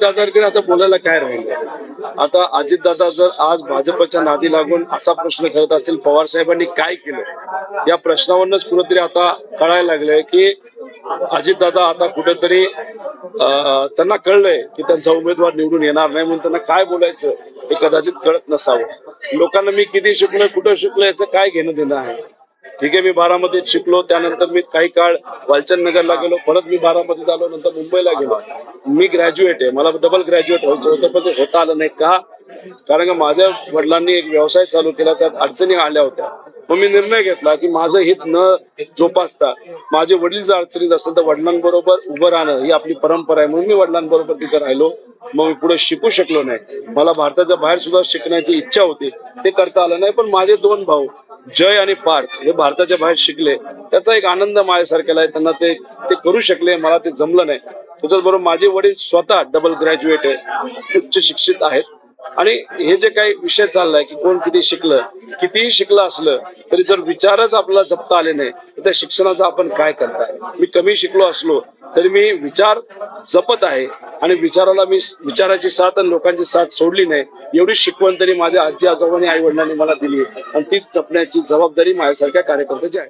दादाकडे आता बोलायला काय राहिलं? आता अजितदादा जर आज भाजपच्या नादी लागून असा प्रश्न करत असेल पवार साहेबांनी काय केलं? या प्रश्नावरच कुठेतरी आता कळायला लागलंय की अजितदादा आता कुठेतरी त्यांना कळलंय की त्यांचा उमेदवार निवडून येणार नाही म्हणून त्यांना काय बोलायचं हे कदाचित कळत नसावं. लोकांना मी किती शिकलोय कुठं शिकलोय याचं काय घेणं देणं आहे? ठीक आहे मी बारामतीत शिकलो त्यानंतर मी काही काळ वालचंद नगरला गेलो परत मी बारामतीत आलो नंतर मुंबईला गेलो. मी ग्रॅज्युएट आहे मला डबल ग्रॅज्युएट व्हायचं होतं पण ते होता आलं नाही. का? कारण का माझ्या वडिलांनी एक व्यवसाय चालू केला त्यात अडचणी आल्या होत्या. मग मी निर्णय घेतला की माझं हित न जोपासता माझे वडील जर अडचणीत असेल तर वडिलांबरोबर उभं राहणं ही आपली परंपरा आहे. म्हणून मी वडिलांबरोबर तिथे राहिलो. मग मी पुढे शिकू शकलो नाही. मला भारताच्या बाहेर सुद्धा शिकण्याची इच्छा होती. ते करता आलं नाही पण माझे दोन भाऊ जय आणि पार्थ हे भारताच्या बाहेर शिकले. त्याचा एक आनंद माझ्यासारख्याला आहे. त्यांना ते ते करू शकले मला ते जमलं नाही. त्याच्याच बरोबर माझे वडील स्वतः डबल ग्रॅज्युएट आहे. उच्च शिक्षित आहेत. आणि हे जे काही विषय चाललाय की कोण किती शिकलं कितीही शिकलं असलं तरी जर विचारच आपल्याला जपता आले नाही तर त्या शिक्षणाचा आपण काय करताय? मी कमी शिकलो असलो तरी मी विचार जपत आहे आणि विचाराला मी विचाराची साथ आणि लोकांची साथ सोडली नाही एवढी शिकवण तरी माझ्या आजी आजोबांनी आई वडिलांनी मला दिली आणि तीच जपण्याची जबाबदारी माझ्यासारख्या कार्यकर्त्याची आहे.